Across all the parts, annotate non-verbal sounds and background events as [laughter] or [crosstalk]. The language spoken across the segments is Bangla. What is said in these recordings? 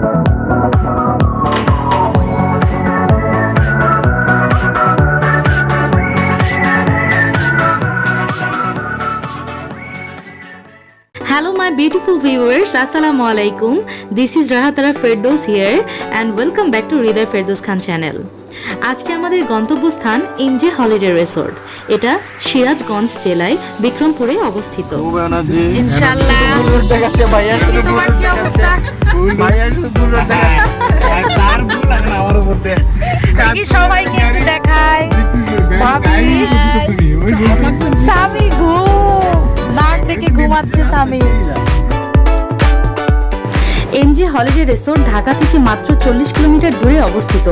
Hello, my beautiful viewers. Assalamu alaikum. This is Rahatara Ferdos here, and welcome back to Hriday Ferdos Khan channel. আজকে আমাদের গন্তব্যস্থান এমজে হলিডে রিসোর্ট। এটা সিরাজগঞ্জ জেলায় বিক্রমপুরে অবস্থিত। উপর দিয়ে। দেখি সবাইকে একটু স্বামী ঘুম নাক ডেকে ঘুমাচ্ছে স্বামী। এমজে হলিডে রিসোর্ট ঢাকা থেকে মাত্র চল্লিশ কিলোমিটার দূরে অবস্থিত।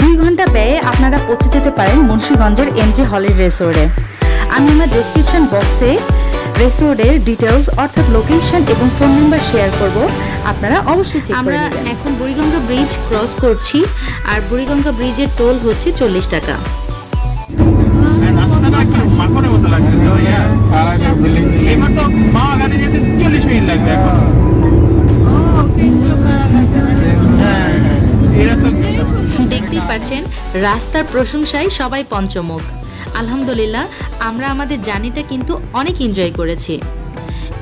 দুই ঘণ্টা ব্যয়ে আপনারা পৌঁছে যেতে পারেন মুন্সিগঞ্জের এমজে হলিডে রিসোর্টে। আমি আমার ডেসক্রিপশন বক্সে রিসোর্টের ডিটেলস অর্থাৎ লোকেশন এবং ফোন নাম্বার শেয়ার করব। আপনারা অবশ্যই চেক নেবেন। এখন বুড়িগঙ্গা ব্রিজ ক্রস করছি আর বুড়িগঙ্গা ব্রিজের টোল হচ্ছে চল্লিশ টাকা। চল্লিশ মিনিট লাগবে এখন হ্যাঁ দেখতেই পাচ্ছেন রাস্তার প্রশংসায় সবাই পঞ্চমুখ। আলহামদুলিল্লাহ, আমরা আমাদের জার্নিটা কিন্তু অনেক এনজয় করেছি।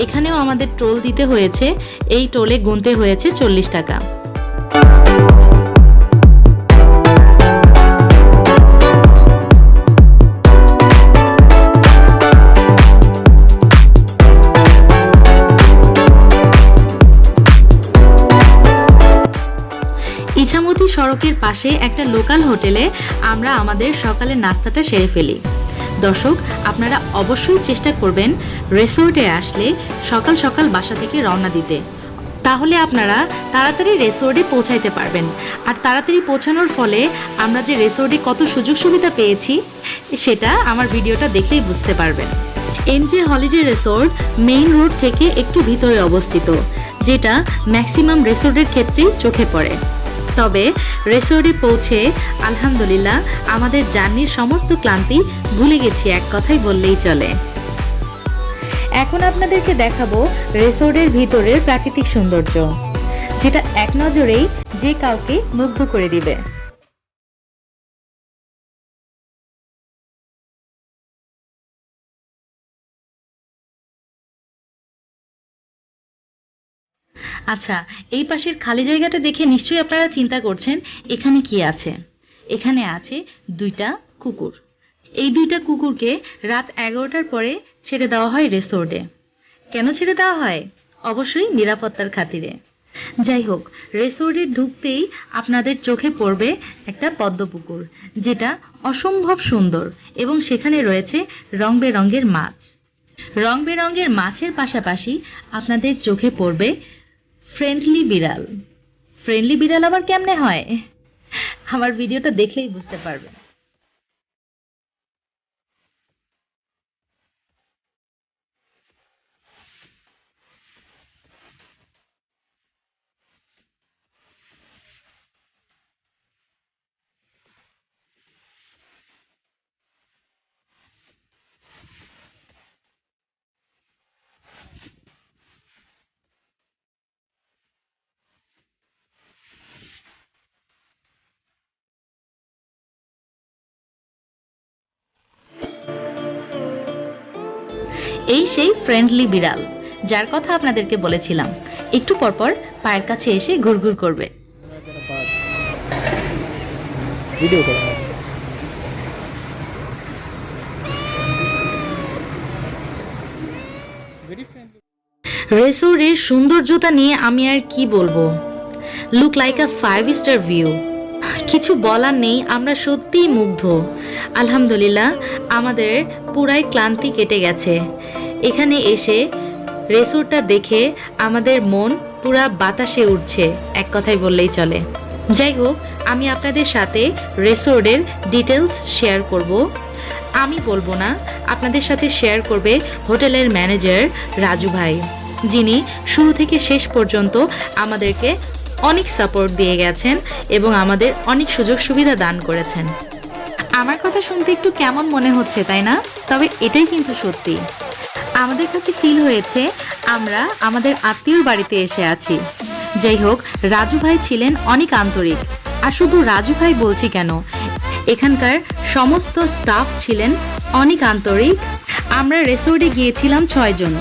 এখানেও আমাদের টোল দিতে হয়েছে, এই টোলে গুনতে হয়েছে চল্লিশ টাকা। সড়কের পাশে একটা লোকাল হোটেলে আমরা আমাদের সকালের নাস্তাটা সেরে ফেলি। দর্শক, আপনারা অবশ্যই চেষ্টা করবেন রেসোর্টে আসলে সকাল সকাল বাসা থেকে রওনা দিতে। তাহলে আপনারা তাড়াতাড়ি রেসোর্টে পৌঁছাইতে পারবেন। আর তাড়াতাড়ি পৌঁছানোর ফলে আমরা যে রেসোর্টে কত সুযোগ সুবিধা পেয়েছি, সেটা আমার ভিডিওটা দেখলেই বুঝতে পারবেন। MJ holiday resort main road থেকে একটু ভিতরে অবস্থিত, যেটা ম্যাক্সিমাম রেসোর্টের ক্ষেত্রেই চোখে পড়ে। তবে রেসোর্টে পৌঁছে, আলহামদুলিল্লাহ, আমাদের জার্নির সমস্ত ক্লান্তি ভুলে গেছি, এক কথাই বললেই চলে। এখন আপনাদেরকে দেখাবো রেসোর্টের ভিতরের প্রাকৃতিক সৌন্দর্য, যেটা এক নজরেই যে কাউকে মুগ্ধ করে দিবে। আচ্ছা এই পাশের খালি জায়গাটা দেখে নিশ্চয়ই আপনারা চিন্তা করছেন, এখানে কি আছে? এখানে আছে দুইটা কুকুর। এই দুইটা কুকুরকে রাত এগারোটার পরে ছেড়ে দেওয়া হয় রেসোর্টে। কেন ছেড়ে দেওয়া হয়? অবশ্যই নিরাপত্তার খাতিরে। যাই হোক, রেসোর্টে ঢুকতেই আপনাদের চোখে পড়বে একটা পদ্ম পুকুর, যেটা অসম্ভব সুন্দর এবং সেখানে রয়েছে রং বেরঙের মাছ। রং বেরঙের মাছের পাশাপাশি আপনাদের চোখে পড়বে ফ্রেন্ডলি বিড়াল ফ্রেন্ডলি বিড়াল আবার কেমনে হয়? আমার ভিডিওটা দেখলেই বুঝতে পারবেন। এই সেই ফ্রেন্ডলি বিড়াল যার কথা আপনাদেরকে বলেছিলাম। একটু পরপর পায়ের কাছে এসে ঘুরঘুর করবে। ভিডিও করো। রেসোর্টের সৌন্দর্যতা নিয়ে আমি আর কি বলব? Look like a five star view কিছু বলার নেই আমরা সত্যিই মুগ্ধ। আলহামদুলিল্লাহ, আমাদের পুরাই ক্লান্তি কেটে গেছে। এখানে এসে রেসোর্টটা দেখে আমাদের মন পুরা বাতাসে উঠছে এক কথায় বললেই চলে। যাই হোক, আমি আপনাদের সাথে রেসোর্টের ডিটেলস শেয়ার করব। আমি বলব না, আপনাদের সাথে শেয়ার করবে হোটেলের ম্যানেজার রাজু ভাই, যিনি শুরু থেকে শেষ পর্যন্ত আমাদেরকে অনেক সাপোর্ট দিয়ে গেছেন এবং আমাদের অনেক সুযোগ সুবিধা দান করেছেন। আমার কথা শুনতে একটু কেমন মনে হচ্ছে, তাই না? তবে এটাই কিন্তু সত্যি। আমাদের কাছে ফিল হয়েছে, আমরা আমাদের আত্মীয়র বাড়িতে এসে আছি। যাই হোক, রাজু ভাই ছিলেন অনেক আন্তরিক। আর শুধু রাজু ভাই বলছি কেন? এখানকার সমস্ত স্টাফ ছিলেন অনেক আন্তরিক। আমরা রেসর্টে গিয়েছিলাম ছয়জন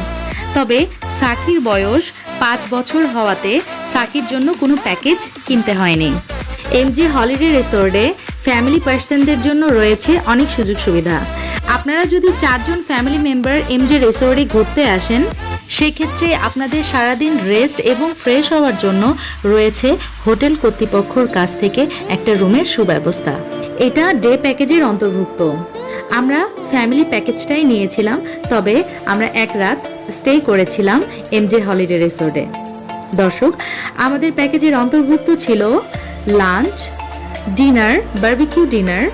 তবে সাকির বয়স পাঁচ বছর হওয়াতে সাকির জন্য কোনো প্যাকেজ কিনতে হয়নি। এমজি হলিডে রিসোর্টে ফ্যামিলি পার্সনদের জন্য রয়েছে অনেক সুযোগ সুবিধা। আপনারা যদি চারজন ফ্যামিলি মেম্বার এমজি রিসোর্টে ঘুরতে আসেন, সেক্ষেত্রে আপনাদের সারাদিন রেস্ট এবং ফ্রেশ হওয়ার জন্য রয়েছে হোটেল কর্তৃপক্ষর কাছ থেকে একটা রুমের সুব্যবস্থা। এটা ডে প্যাকেজের অন্তর্ভুক্ত। আমরা ফ্যামিলি প্যাকেজটাই নিয়েছিলাম, তবে আমরা এক রাত স্টে করেছিলাম এম এমজে হলিডে রিসোর্টে দর্শক, আমাদের প্যাকেজের অন্তর্ভুক্ত ছিল লাঞ্চ ডিনার বার্বিকিউ ডিনার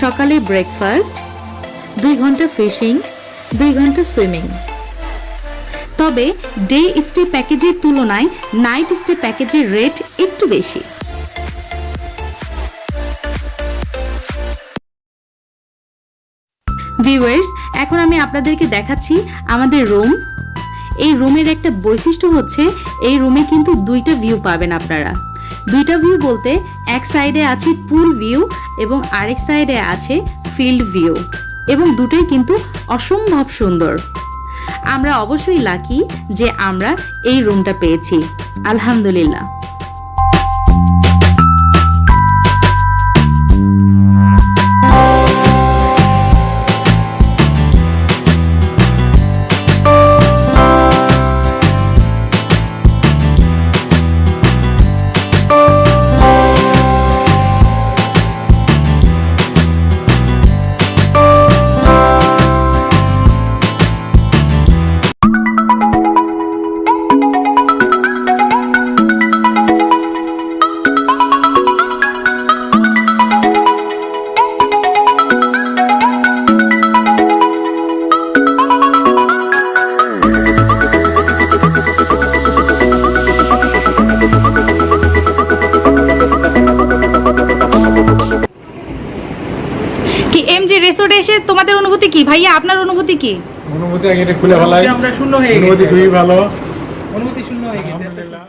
সকালে ব্রেকফাস্ট দুই ঘণ্টা ফিশিং দুই ঘণ্টা সুইমিং তবে ডে স্টে প্যাকেজের তুলনায় নাইট স্টে প্যাকেজের রেট একটু বেশি। ভিউয়ার্স এখন আমি আপনাদেরকে দেখাচ্ছি আমাদের রুম এই রুমের একটা বৈশিষ্ট্য হচ্ছে, এই রুমে কিন্তু দুইটা ভিউ পাবেন আপনারা। দুইটা ভিউ বলতে এক সাইডে আছে পুল ভিউ এবং আরেক সাইডে আছে ফিল্ড ভিউ এবং দুটোই কিন্তু অসম্ভব সুন্দর। আমরা অবশ্যই লাকি যে আমরা এই রুমটা পেয়েছি। আলহামদুলিল্লাহ। ভাইয়া আপনার অনুভূতি কি? অনুভূতি আগে এটা খুলে ভালো আমরা শূন্য হয়ে গেছি গেছি। খুবই ভালো। অনুভূতি শূন্য হয়ে গেছে। আলহামদুলিল্লাহ।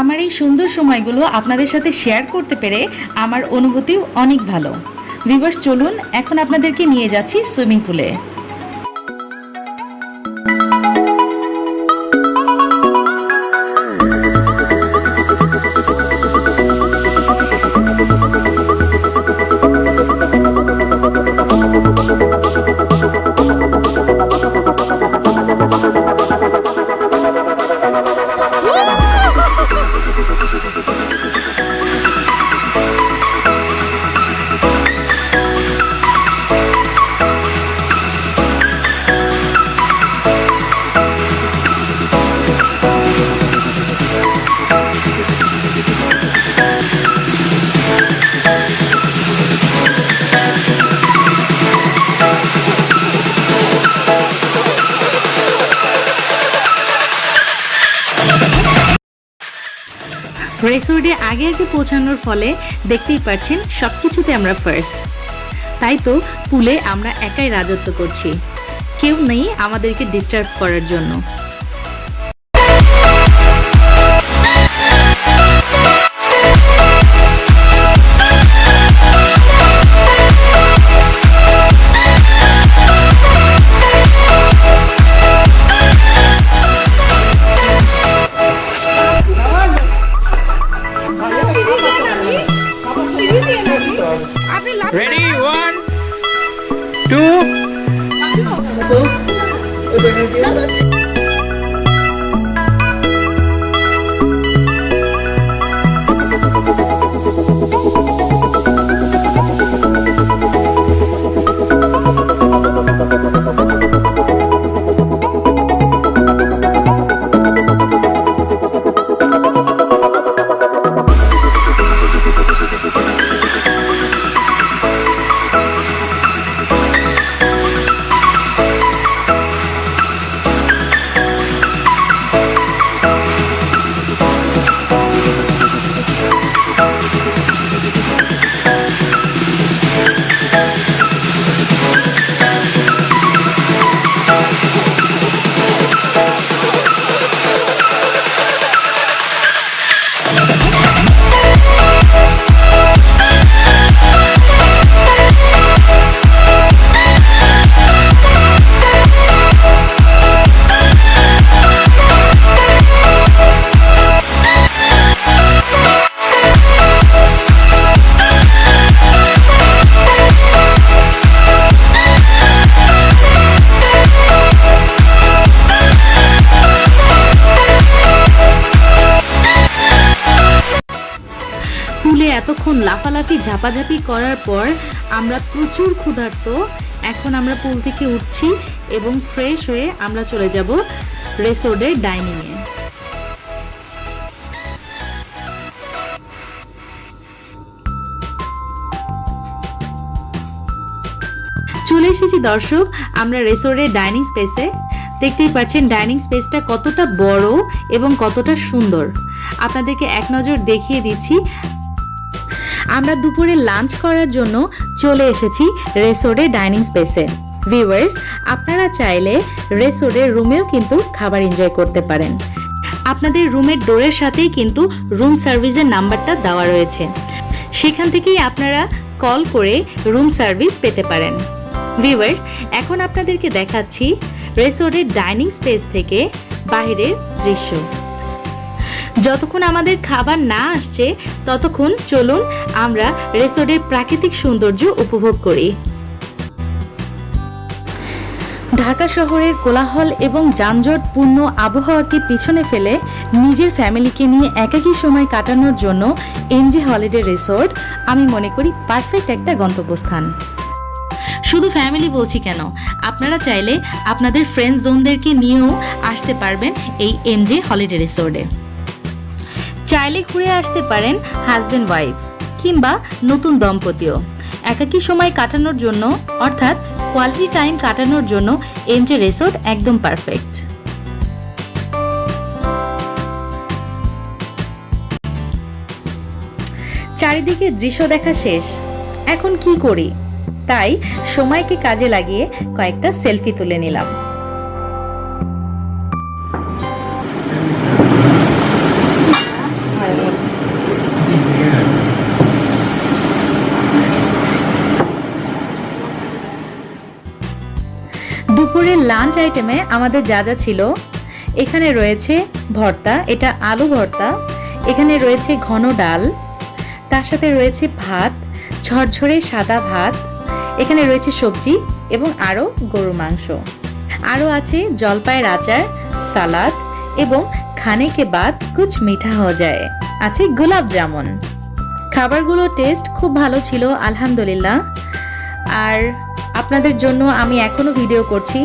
আমার এই সুন্দর সময়গুলো আপনাদের সাথে শেয়ার করতে পেরে আমার অনুভূতিও অনেক ভালো। ভিভার্স চলুন এখন আপনাদেরকে নিয়ে যাচ্ছি সুইমিং পুলে রেসর্টে আগে আগে পৌঁছানোর ফলে দেখতেই পাচ্ছেন সব কিছুতে আমরা ফার্স্ট তাই তো পুলে আমরা একাই রাজত্ব করছি। কেউ নেই আমাদেরকে ডিস্টার্ব করার জন্য। এতক্ষণ লাফালাফি, ঝাপাঝাপি করার পর আমরা প্রচুর ক্ষুধার্ত। এখন আমরা পুল থেকে উঠছি এবং ফ্রেশ হয়ে আমরা চলে যাব রেসোর্টের ডাইনিংয়ে চলে এসেছি দর্শক, আমরা রেসোর্টের ডাইনিং স্পেসে দেখতেই পাচ্ছেন ডাইনিং স্পেসটা কতটা বড় এবং কতটা সুন্দর। আপনাদেরকে এক নজর দেখিয়ে দিচ্ছি আমরা দুপুরে লাঞ্চ করার জন্য চলে এসেছি রেসোর্টের ডাইনিং স্পেসে। ভিউয়ার্স আপনারা চাইলে রেসোর্টের রুমেও কিন্তু খাবার এনজয় করতে পারেন। আপনাদের রুমের ডোরের সাথেই কিন্তু রুম সার্ভিসের নাম্বারটা দেওয়া রয়েছে। সেখান থেকেই আপনারা কল করে রুম সার্ভিস পেতে পারেন। ভিউয়ার্স এখন আপনাদেরকে দেখাচ্ছি রেসোর্টের ডাইনিং স্পেস থেকে বাইরের দৃশ্য। যতক্ষণ আমাদের খাবার না আসছে, ততক্ষণ চলুন আমরা রেসোর্টের প্রাকৃতিক সৌন্দর্য উপভোগ করি। ঢাকা শহরের কোলাহল এবং যানজটপূর্ণ আবহাওয়াকে পিছনে ফেলে নিজের ফ্যামিলিকে নিয়ে একাকী সময় কাটানোর জন্য এমজি হলিডে রিসোর্ট, আমি মনে করি পারফেক্ট একটা গন্তব্যস্থান। শুধু ফ্যামিলি বলছি কেন? আপনারা চাইলে আপনাদের ফ্রেন্ড জোনদেরকে নিয়েও আসতে পারবেন এই এমজে হলিডে রিসোর্টে। চাইলে ঘুরে আসতে পারেন হাজব্যান্ড ওয়াইফ কিংবা নতুন দম্পতিও। একাকী সময় কাটানোর জন্য, অর্থাৎ কোয়ালিটি টাইম কাটানোর জন্য এমজে রিসোর্ট একদম পারফেক্ট চারিদিকে দৃশ্য দেখা শেষ। এখন কি করি? তাই সময়কে কাজে লাগিয়ে কয়েকটা সেলফি তুলে নিলাম। লাঞ্চ আইটেমে আমাদের যা যা ছিল, এখানে রয়েছে ভর্তা, এটা আলু ভর্তা, এখানে রয়েছে ঘন ডাল, তার সাথে রয়েছে ভাত, ঝরঝরে সাদা ভাত, এখানে রয়েছে সবজি এবং আরও গরু মাংস। আরও আছে জলপাইয়ের আচার, সালাদ এবং খানে কে বাদ কুছ মিঠা হয়ে যায়। আছে গোলাপ জামুন। খাবারগুলো টেস্ট খুব ভালো ছিল, আলহামদুলিল্লাহ। আর আপনাদের জন্য আমি এখনও ভিডিও করছি।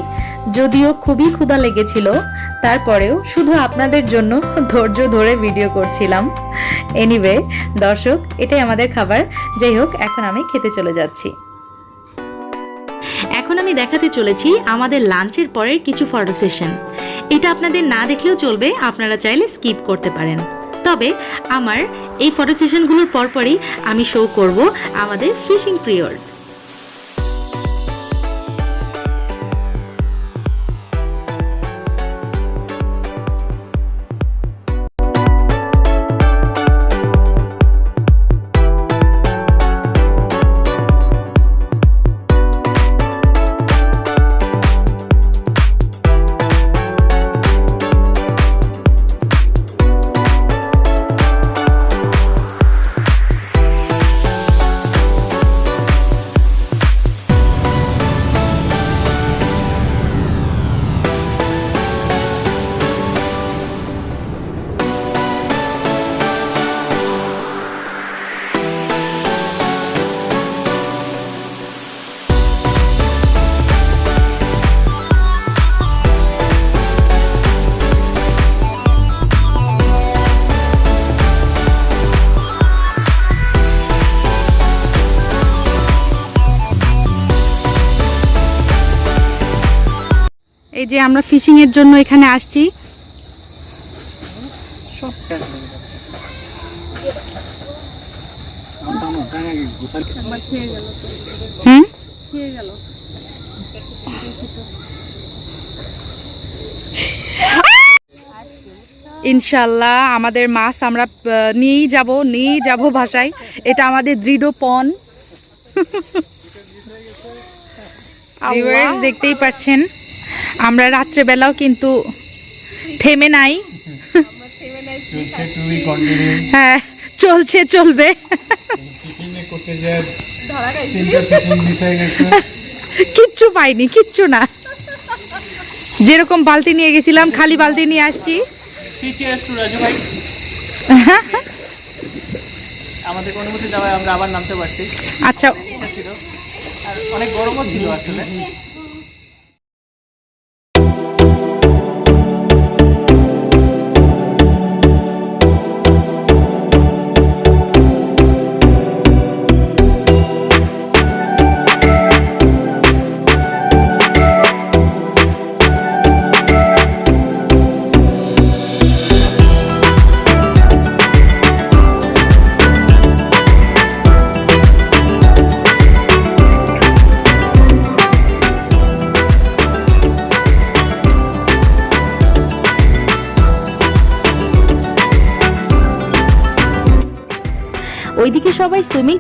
যদিও খুবই ক্ষুধা লেগেছিল, তারপরেও শুধু আপনাদের জন্য ধৈর্য ধরে ভিডিও করছিলাম। এনিওয়ে দর্শক, এটাই আমাদের খাবার। যাই হোক, এখন আমি খেতে চলে যাচ্ছি। এখন আমি দেখাতে চলেছি আমাদের লাঞ্চের পরের কিছু ফটো সেশন এটা আপনাদের না দেখলেও চলবে, আপনারা চাইলে স্কিপ করতে পারেন। তবে, আমার এই ফটো সেশনগুলোর পরপরই আমি শো করব আমাদের ফিশিং প্রিয়র এই যে আমরা ফিশিং এর জন্য এখানে আসছি। হুম? ইনশাল্লাহ আমাদের মাছ আমরা নিয়েই যাব নিয়েই যাব ভাষায় এটা আমাদের দৃঢ় পণ। [laughs] দেখতেই পাচ্ছেন। আমরা রাত্রেবেলাও কিন্তু থেমে নাই। চলছে হ্যাঁ চলছে চলবে। কিচ্ছু পাইনি কিচ্ছু না। যেরকম বালতি নিয়ে গেছিলাম খালি বালতি নিয়ে আসছি। টিচার্স টু রাজু ভাই। আমাদের অনুমতি দেওয়ায় আমরা আবার নামতে পারছি। আচ্ছা। অনেক গরমও ছিল আসলে।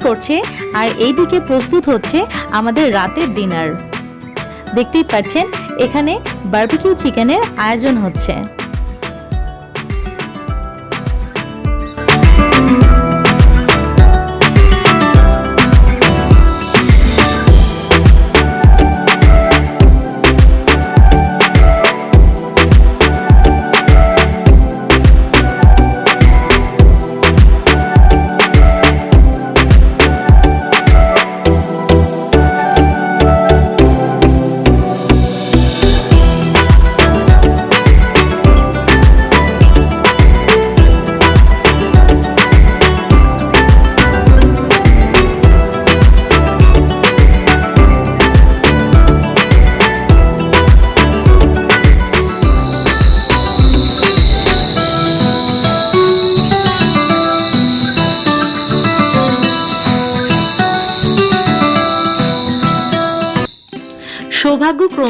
করছে আর এইদিকে প্রস্তুত হচ্ছে আমাদের রাতের ডিনার। দেখতেই পাচ্ছেন, এখানে বার্বিকিউ চিকেনের আয়োজন হচ্ছে।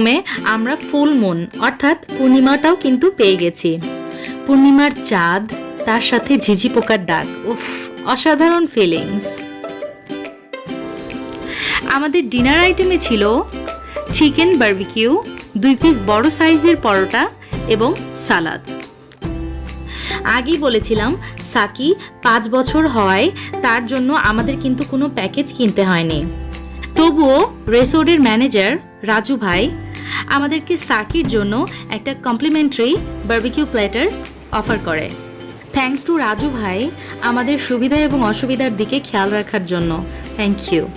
সৌভাগ্যক্রমে আমরা ফুল মুন, অর্থাৎ পূর্ণিমাটাও কিন্তু পেয়ে গেছি। পূর্ণিমার চাঁদ, তার সাথে ঝিঝি পোকার ডাক উফ, অসাধারণ ফিলিংস আমাদের ডিনার আইটেমে ছিল চিকেন বার্বিকিউ দুই পিস বড় সাইজের পরোটা এবং সালাদ। আগেই বলেছিলাম, সাকি পাঁচ বছর হয়, তার জন্য আমাদের কিন্তু কোনো প্যাকেজ কিনতে হয়নি। তবুও রেসোর্টের ম্যানেজার রাজু ভাই আমাদেরকে সাকির জন্য একটা কমপ্লিমেন্টারি বার্বিকিউ প্ল্যাটার অফার করে। থ্যাঙ্কস টু রাজু ভাই আমাদের সুবিধা এবং অসুবিধার দিকে খেয়াল রাখার জন্য। থ্যাংক ইউ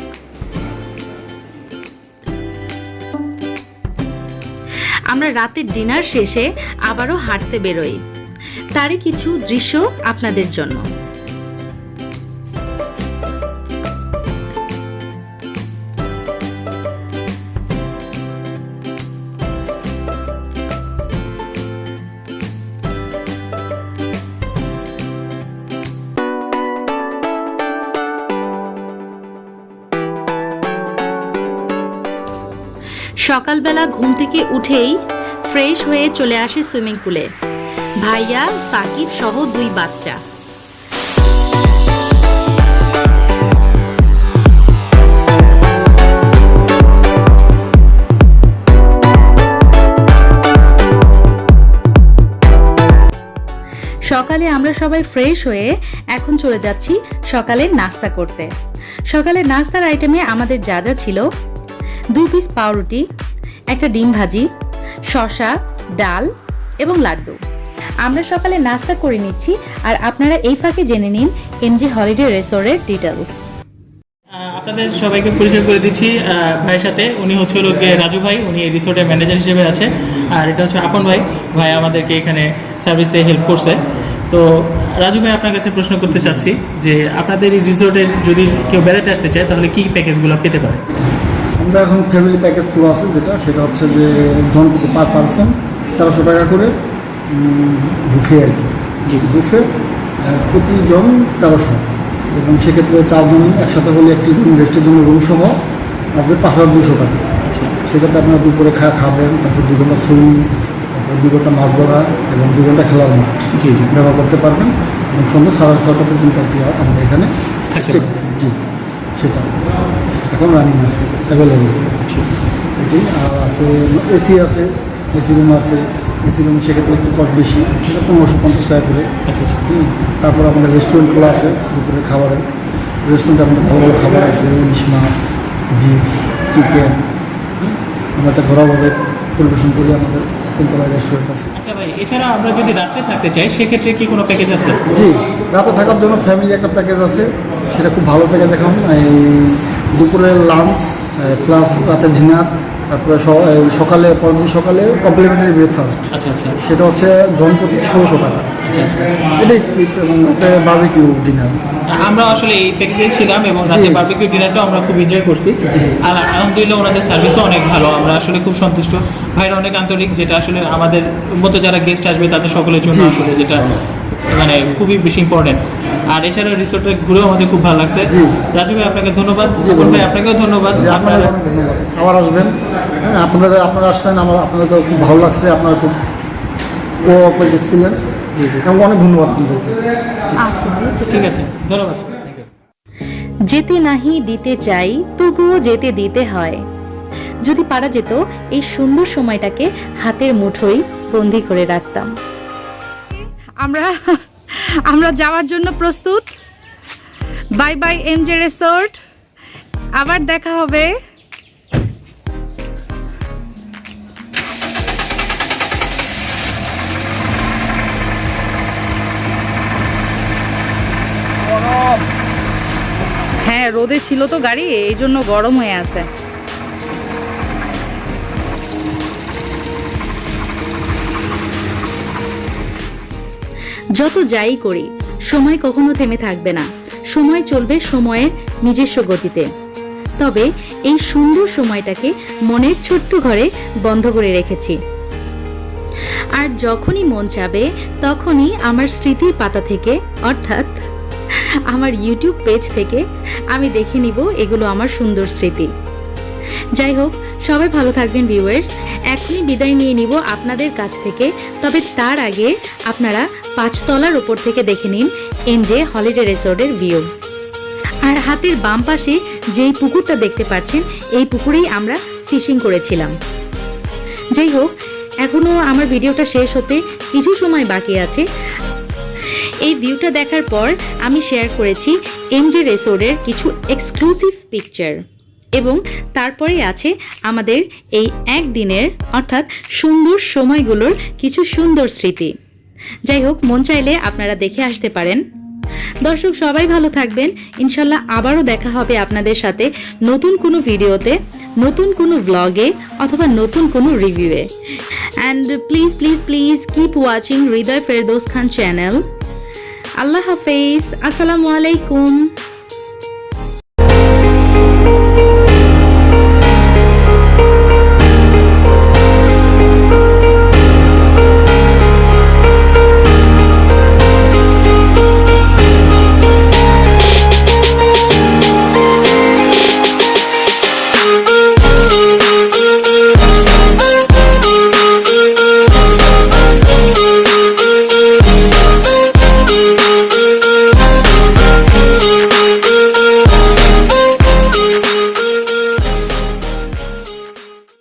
আমরা রাতের ডিনার শেষে আবারও হাঁটতে বেরোই। তারই কিছু দৃশ্য আপনাদের জন্য। সকালবেলা ঘুম থেকে উঠেই ফ্রেশ হয়ে চলে আসে সুইমিং পুলে ভাইয়া, সাকিব সহ দুই বাচ্চা। সকালে আমরা সবাই ফ্রেশ হয়ে এখন চলে যাচ্ছি সকালে নাস্তা করতে। সকালে নাস্তার আইটেমে আমাদের যা যা ছিল দুই পিস পাউরুটি একটা ডিম ভাজি, শসা, ডাল এবং লাড্ডু। আমরা সকালে নাস্তা করে নিচ্ছি, আর আপনারা এই ফাঁকে জেনে নিন এমজি হলিডে রেসোর্টের ডিটেলস আপনাদের সবাইকে পরিচয় করে দিচ্ছি ভাইয়ের সাথে। উনি হচ্ছে হলো রাজু ভাই, উনি রিসোর্টের ম্যানেজার হিসেবে আছে, আর এটা হচ্ছে আপন ভাই। ভাই আমাদেরকে এখানে সার্ভিসে হেল্প করছে। তো, রাজু ভাই, আপনার কাছে প্রশ্ন করতে চাচ্ছি যে, আপনাদের এই রিসোর্টের যদি কেউ বেড়াতে আসতে চায়, তাহলে কি প্যাকেজগুলো পেতে পারে? আমাদের এখন ফ্যামিলি প্যাকেজ পুরো আছে যেটা সেটা হচ্ছে যে জন প্রতি পার পার্সন তেরোশো টাকা করে বুফে আর কি। জি। বুফে প্রতিজন তেরোশো। এবং সেক্ষেত্রে চারজন একসাথে হলে একটি রুম রেস্টের জন্য রুম সহ আসবে পাঁচ হাজার দুশো টাকা। আচ্ছা। সেক্ষেত্রে আপনারা দুপুরে খা খাবেন তারপর দু ঘণ্টা সুইমিং তারপর দু ঘণ্টা মাছ ধরা এবং দু ঘণ্টা খেলার মাঠ জি জি। ব্যবহার করতে পারবেন। এবং সন্ধ্যা সাড়ে ছটা পর্যন্ত আর কি আমাদের এখানে। জি সেটা। এখন রানিং আছে অ্যাভেলেবেল এটি আর আছে এসি আছে এসি রুম আছে এসি রুম সেক্ষেত্রে একটু কস্ট বেশি সেটা পনেরোশো পঞ্চাশ টাকা করে। আচ্ছা আচ্ছা। হুম, তারপর আমাদের রেস্টুরেন্টগুলো আছে দুপুরের খাবারে। রেস্টুরেন্টে আমাদের ভালো ভালো খাবার আছে ইলিশ মাছ বিফ চিকেন আমরা একটা ঘরোয়াভাবে পরিবেশন করি আমাদের তিনতলায় রেস্টুরেন্ট আছে। আচ্ছা ভাই এছাড়া আমরা যদি রাত্রে থাকতে চাই সেক্ষেত্রে কি কোনো প্যাকেজ আছে? জি রাতে থাকার জন্য ফ্যামিলি একটা প্যাকেজ আছে সেটা খুব ভালো প্যাকেজ এখন এই দুপুরের লাঞ্চ প্লাস রাতের ডিনার তারপরে সকালে পরের দিন সকালে কমপ্লিমেন্টারি ব্রেকফাস্ট আচ্ছা আচ্ছা। সেটা হচ্ছে জনপ্রতি ষোলোশো টাকা। আচ্ছা এটাই চিপ এবং রাতে বার্বিকিউ ডিনার আমরা আসলে এই প্যাকেজে ছিলাম এবং রাতে। বারবিকিউ ডিনারটাও আমরা খুব এনজয় করছি। আর আলহামদুলিল্লাহ ওনাদের সার্ভিসও অনেক ভালো। আমরা আসলে খুব সন্তুষ্ট। ভাইরা অনেক আন্তরিক যেটা আসলে আমাদের মতো যারা গেস্ট আসবে তাদের সকলের জন্য। আসলে যেটা মানে খুবই বেশি ইম্পর্টেন্ট আর এছাড়া রিসোর্টে ঘুরেও আমাদের খুব ভালো লাগছে। জি। রাজু ভাই আপনাকে ধন্যবাদ। জি, ভাই আপনাকেও ধন্যবাদ। আপনাদের আপনারা ধন্যবাদ। আবার আসবেন। হ্যাঁ আপনাদের আপনারা আসছেন আমার আপনাদেরকে খুব ভালো লাগছে আপনারা খুব কোঅপারেটিভ ছিলেন। এবং অনেক ধন্যবাদ আপনাদেরকে। আচ্ছা ঠিক আছে। ধন্যবাদ। যেতে নাহি দিতে চাই তবুও যেতে দিতে হয়। যদি পারা যেত এই সুন্দর সময়টাকে হাতের মুঠোয় বন্দি করে রাখতাম। আমরা আমরা যাওয়ার জন্য প্রস্তুত। Bye bye M MJ resort আবার দেখা হবে। হ্যাঁ রোদে ছিল তো গাড়ি, এই জন্য গরম হয়ে আছে। যত যাই করি, সময় কখনো থেমে থাকবে না। সময় চলবে সময়ের নিজস্ব গতিতে। তবে এই সুন্দর সময়টাকে মনের ছোট্ট ঘরে বন্ধ করে রেখেছি। আর যখনই মন চাবে, তখনই আমার স্মৃতির পাতা থেকে, অর্থাৎ আমার ইউটিউব পেজ থেকে, আমি দেখে নিব এগুলো আমার সুন্দর স্মৃতি। যাই হোক সবাই ভালো থাকবেন ভিউয়ার্স এখনই বিদায় নিয়ে নিব আপনাদের কাছ থেকে। তবে তার আগে আপনারা পাঁচতলার ওপর থেকে দেখে নিন এনজে হলিডে রিসোর্টের ভিউ আর হাতের বাম পাশে যেই পুকুরটা দেখতে পাচ্ছেন, এই পুকুরেই আমরা ফিশিং করেছিলাম। যাই হোক এখনও আমার ভিডিওটা শেষ হতে কিছু সময় বাকি আছে। এই ভিউটা দেখার পর আমি শেয়ার করেছি এমজে রিসোর্টের কিছু এক্সক্লুসিভ পিকচার এবং তারপরে আছে আমাদের এই একদিনের, অর্থাৎ সুন্দর সময়গুলোর কিছু সুন্দর স্মৃতি। যাই হোক, মন চাইলে আপনারা দেখে আসতে পারেন। দর্শক, সবাই ভালো থাকবেন। ইনশাল্লাহ আবারও দেখা হবে আপনাদের সাথে নতুন কোনো ভিডিওতে, নতুন কোনো ভ্লগে অথবা নতুন কোনো রিভিউয়ে and please please please keep watching Hridoy Ferdous Khan channel আল্লাহ হাফেজ। আসসালামু আলাইকুম।